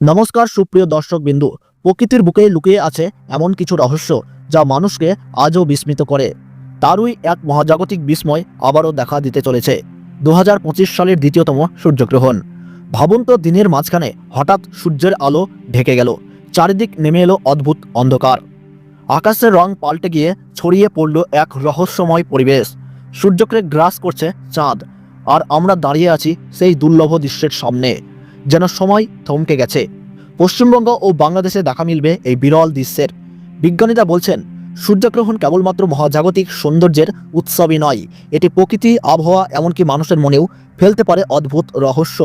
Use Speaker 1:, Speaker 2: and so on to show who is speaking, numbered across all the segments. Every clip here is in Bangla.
Speaker 1: নমস্কার, সুপ্রিয় দর্শক বিন্দু প্রকৃতির বুকে লুকিয়ে আছে এমন কিছু রহস্য যা মানুষকে আজও বিস্মিত করে। তারই এক মহাজাগতিক বিস্ময় আবারও দেখা দিতে চলেছে। দু হাজার পঁচিশ সালের দ্বিতীয়তম সূর্যগ্রহণ। ভাবুন তো দিনের মাঝখানে হঠাৎ সূর্যের আলো ঢেকে গেল। চারিদিক নেমে এলো অদ্ভুত অন্ধকার। আকাশের রং পাল্টে গিয়ে ছড়িয়ে পড়ল এক রহস্যময় পরিবেশ। সূর্যকে গ্রাস করছে চাঁদ। আর আমরা দাঁড়িয়ে আছি সেই দুর্লভ দৃশ্যের সামনে। যেন সময় থমকে গেছে। পশ্চিমবঙ্গ ও বাংলাদেশে দেখা মিলবে এই বিরল দৃশ্যের। বিজ্ঞানীরা বলছেন, সূর্যগ্রহণ কেবলমাত্র মহাজাগতিক সৌন্দর্যের উৎসবই নয়, এটি প্রকৃতি, আবহাওয়া, এমনকি মানুষের মনেও ফেলতে পারে অদ্ভুত রহস্য।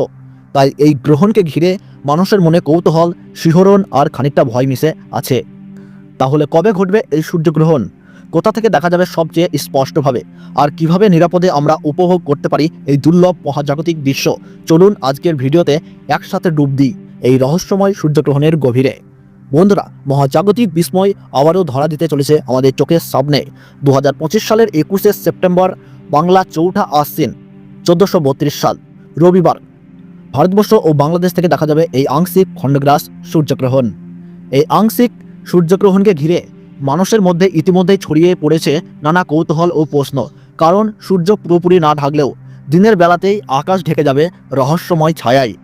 Speaker 1: তাই এই গ্রহণকে ঘিরে মানুষের মনে কৌতূহল, শিহরণ আর খানিকটা ভয় মিশে আছে। তাহলে কবে ঘটবে এই সূর্যগ্রহণ? কোথা থেকে দেখা যাবে সবচেয়ে স্পষ্টভাবে? আর কীভাবে নিরাপদে আমরা উপভোগ করতে পারি এই দুর্লভ মহাজাগতিক দৃশ্য? চলুন আজকের ভিডিওতে একসাথে ডুব দিই এই রহস্যময় সূর্যগ্রহণের গভীরে। বন্ধুরা, মহাজাগতিক বিস্ময় আবারও ধরা দিতে চলেছে আমাদের চোখের সামনে। দু হাজার পঁচিশ সালের একুশে সেপ্টেম্বর, বাংলা চৌঠা আশ্বিন, চোদ্দোশো সাল, রবিবার। ভারতবর্ষ ও বাংলাদেশ থেকে দেখা যাবে এই আংশিক খণ্ডগ্রাস সূর্যগ্রহণ। এই আংশিক সূর্যগ্রহণকে ঘিরে মানুষের মধ্যে ইতিমধ্যেই ছড়িয়ে পড়েছে নানা কৌতূহল ও প্রশ্ন। কারণ সূর্য পুরোপুরি না ঢাকলেও দিনের বেলাতেই আকাশ ঢেকে যাবে রহস্যময় ছায়ায়।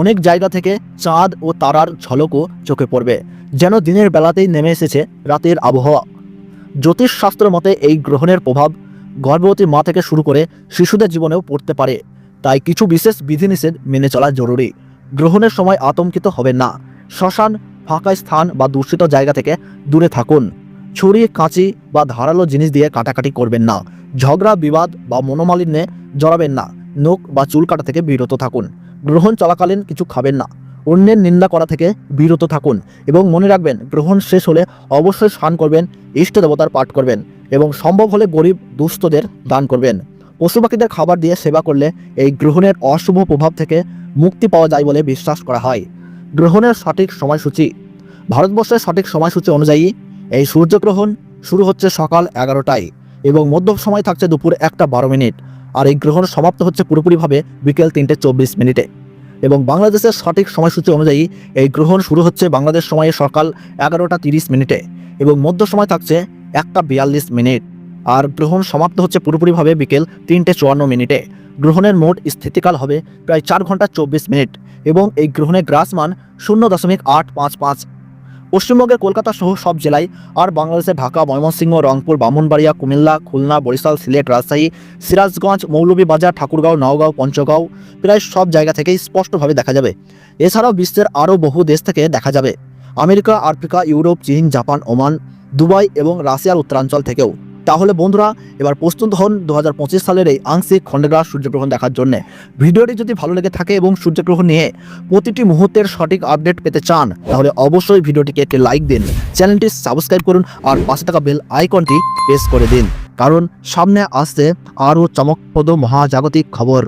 Speaker 1: অনেক জায়গা থেকে চাঁদ ও তারার ঝলকও চোখে পড়বে, যেন দিনের বেলাতেই নেমে এসেছে রাতের আবহাওয়া। জ্যোতিষশাস্ত্র মতে এই গ্রহণের প্রভাব গর্ভবতী মা থেকে শুরু করে শিশুদের জীবনেও পড়তে পারে, তাই কিছু বিশেষ বিধিনিষেধ মেনে চলা জরুরি। গ্রহণের সময় আতঙ্কিত হবে না। শ্মশান ফাঁকা স্থান বা দূষিত জায়গা থেকে দূরে থাকুন। ছুরি কাঁচি বা ধারালো জিনিস দিয়ে কাটাকাটি করবেন না। ঝগড়া, বিবাদ বা মনোমালিন্যে জড়াবেন না। নখ বা চুল কাটা থেকে বিরত থাকুন। গ্রহণ চলাকালীন কিছু খাবেন না। অন্যের নিন্দা করা থেকে বিরত থাকুন এবং মনে রাখবেন, গ্রহণ শেষ হলে অবশ্যই স্নান করবেন, ইষ্ট দেবতার পাঠ করবেন এবং সম্ভব হলে গরিব দুস্থদের দান করবেন। পশু পাখিদের খাবার দিয়ে সেবা করলে এই গ্রহণের অশুভ প্রভাব থেকে মুক্তি পাওয়া যায় বলে বিশ্বাস করা হয়। গ্রহণের সঠিক সময়সূচি। ভারতবর্ষের সঠিক সময়সূচি অনুযায়ী এই সূর্যগ্রহণ শুরু হচ্ছে সকাল এগারোটায় এবং মধ্য সময় থাকছে দুপুর একটা বারো মিনিট, আর এই গ্রহণ সমাপ্ত হচ্ছে পুরোপুরিভাবে বিকেল তিনটে চব্বিশ মিনিটে। এবং বাংলাদেশের সঠিক সময়সূচি অনুযায়ী এই গ্রহণ শুরু হচ্ছে বাংলাদেশ সময়ে সকাল এগারোটা তিরিশ মিনিটে এবং মধ্য সময় থাকছে একটা বিয়াল্লিশ মিনিট, আর গ্রহণ সমাপ্ত হচ্ছে পুরোপুরিভাবে বিকেল তিনটে চুয়ান্ন মিনিটে। গ্রহণের মোট স্থিতিকাল হবে প্রায় চার ঘণ্টা চব্বিশ মিনিট এবং এই গ্রহণের গ্রাসমান শূন্য দশমিক আট পাঁচ পাঁচ পশ্চিমবঙ্গের কলকাতা সহ সব জেলায় আর বাংলাদেশে ঢাকা, ময়মনসিংহ, রংপুর, ব্রাহ্মণবাড়িয়া, কুমিল্লা, খুলনা, বরিশাল, সিলেট, রাজশাহী, সিরাজগঞ্জ মৌলভীবাজার ঠাকুরগাঁও, নওগাঁও, পঞ্চগাঁও প্রায় সব জায়গা থেকেই স্পষ্টভাবে দেখা যাবে। এছাড়াও বিশ্বের আরও বহু দেশ থেকে দেখা যাবে। আমেরিকা, আফ্রিকা, ইউরোপ, চীন, জাপান, ওমান, দুবাই এবং রাশিয়ার উত্তরাঞ্চল থেকেও। তাহলে বন্ধুরা, এবার প্রস্তুত হন দু হাজার পঁচিশ সালের এই আংশিক খণ্ডগ্রাস সূর্যগ্রহণ দেখার জন্য। ভিডিওটি যদি ভালো লেগে থাকে এবং সূর্যগ্রহণ নিয়ে প্রতিটি মুহূর্তের সঠিক আপডেট পেতে চান, তাহলে অবশ্যই ভিডিওটিকে একটি লাইক দিন, চ্যানেলটি সাবস্ক্রাইব করুন, আর পাশে থাকা বেল আইকনটি প্রেস করে দিন। কারণ সামনে আসছে আরও চমকপ্রদ মহাজাগতিক খবর।